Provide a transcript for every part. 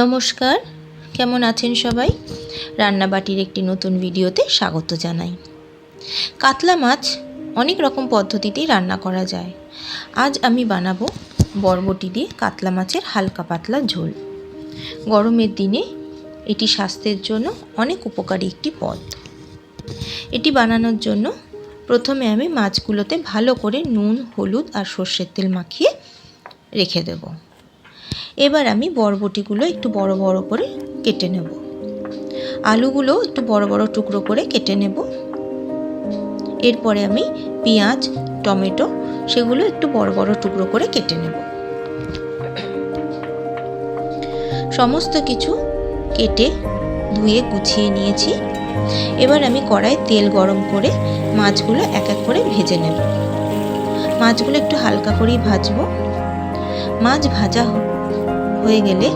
নমস্কার। কেমন আছেন সবাই? রান্নাবাটির একটি নতুন ভিডিওতে স্বাগত জানাই। কাতলা মাছ অনেক রকম পদ্ধতিতেই রান্না করা যায়। আজ আমি বানাবো বরবটি দিয়ে কাতলা মাছের হালকা পাতলা ঝোল। গরমের দিনে এটি স্বাস্থ্যের জন্য অনেক উপকারী একটি পদ। এটি বানানোর জন্য প্রথমে আমি মাছগুলোতে ভালো করে নুন, হলুদ আর সর্ষের তেল মাখিয়ে রেখে দেবো। এবার আমি বরবটিগুলো একটু বড় বড় করে কেটে নেব। আলুগুলো একটু বড় বড় টুকরো করে কেটে নেব। এরপরে আমি পেঁয়াজ, টমেটো সেগুলো একটু বড় বড় টুকরো করে কেটে নেব। সমস্ত কিছু কেটে ধুয়ে গুছিয়ে নিয়েছি। এবার আমি কড়াই তেল গরম করে মাছগুলো এক এক করে ভেজে নেব। মাছগুলো একটু হালকা করেই ভাজবো। মাছ ভাজা হয়ে গেলে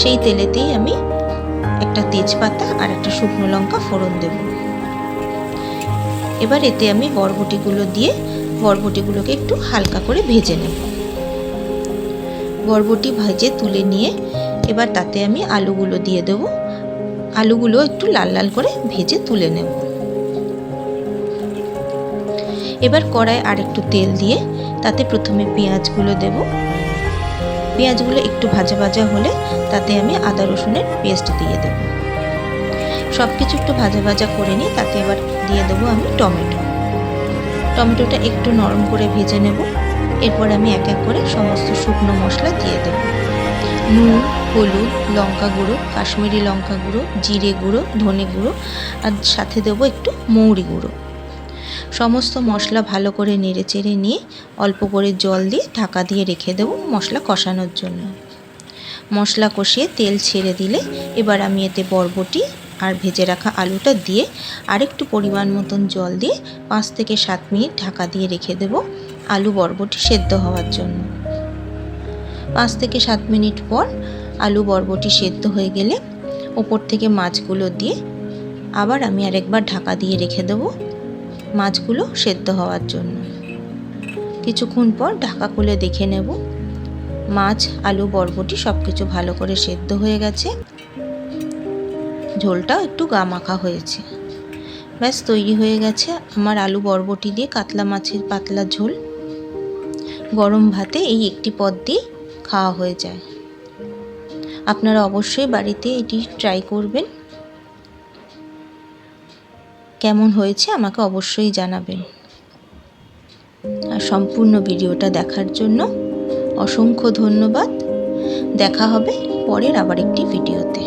সেই তেলেতেই আমি একটা তেজপাতা আর একটা শুকনো লঙ্কা ফোড়ন দেব। এবার এতে আমি বরবটিগুলো দিয়ে বরবটিগুলোকে একটু হালকা করে ভেজে নেব। বরবটি ভেজে তুলে নিয়ে এবার তাতে আমি আলুগুলো দিয়ে দেব। আলুগুলো একটু লাল লাল করে ভেজে তুলে নেব। এবার কড়ায় আর একটু তেল দিয়ে তাতে প্রথমে পেঁয়াজগুলো দেবো। পেঁয়াজগুলো একটু ভাজা ভাজা হলে তাতে আমি আদা রসুনের পেস্ট দিয়ে দেব। সব কিছু একটু ভাজা ভাজা করে নিই তাতে এবার দিয়ে দেবো আমি টমেটো। টমেটোটা একটু নরম করে ভেজে নেব। এরপর আমি এক এক করে সমস্ত শুকনো মশলা দিয়ে দেব। নুন, হলুদ, লঙ্কা গুঁড়ো, কাশ্মীরি লঙ্কা গুঁড়ো, জিরে গুঁড়ো, ধনে গুঁড়ো, আর সাথে দেবো একটু মৌরি গুঁড়ো। সমস্ত মশলা ভালো করে নেড়ে চেড়ে নিয়ে অল্প করে জল দিয়ে ঢাকা দিয়ে রেখে দেবো মশলা কষানোর জন্য। মশলা কষিয়ে তেল ছেড়ে দিলে এবার আমি এতে বরবটি আর ভেজে রাখা আলুটা দিয়ে আরেকটু পরিমাণ মতন জল দিয়ে পাঁচ থেকে সাত মিনিট ঢাকা দিয়ে রেখে দেব আলু বরবটি সেদ্ধ হওয়ার জন্য। পাঁচ থেকে সাত মিনিট পর আলু বরবটি সেদ্ধ হয়ে গেলে ওপর থেকে মাছগুলো দিয়ে আবার আমি আরেকবার ঢাকা দিয়ে রেখে দেবো মাছগুলো সেদ্ধ হওয়ার জন্য। কিছুক্ষণ পর ঢাকা খুলে দেখে নেব। মাছ, আলু, বরবটি সব কিছু ভালো করে সেদ্ধ হয়ে গেছে। ঝোলটাও একটু গা মাখা হয়েছে। ব্যাস, তৈরি হয়ে গেছে আমার আলু, বরবটি দিয়ে কাতলা মাছের পাতলা ঝোল। গরম ভাতে এই একটি পদ দিয়ে খাওয়া হয়ে যায়। আপনারা অবশ্যই বাড়িতে এটি ট্রাই করবেন। কেমন হয়েছে আমাকে অবশ্যই জানাবেন। আর সম্পূর্ণ ভিডিওটা দেখার জন্য অসংখ্য ধন্যবাদ। দেখা হবে পরের আবার একটি ভিডিওতে।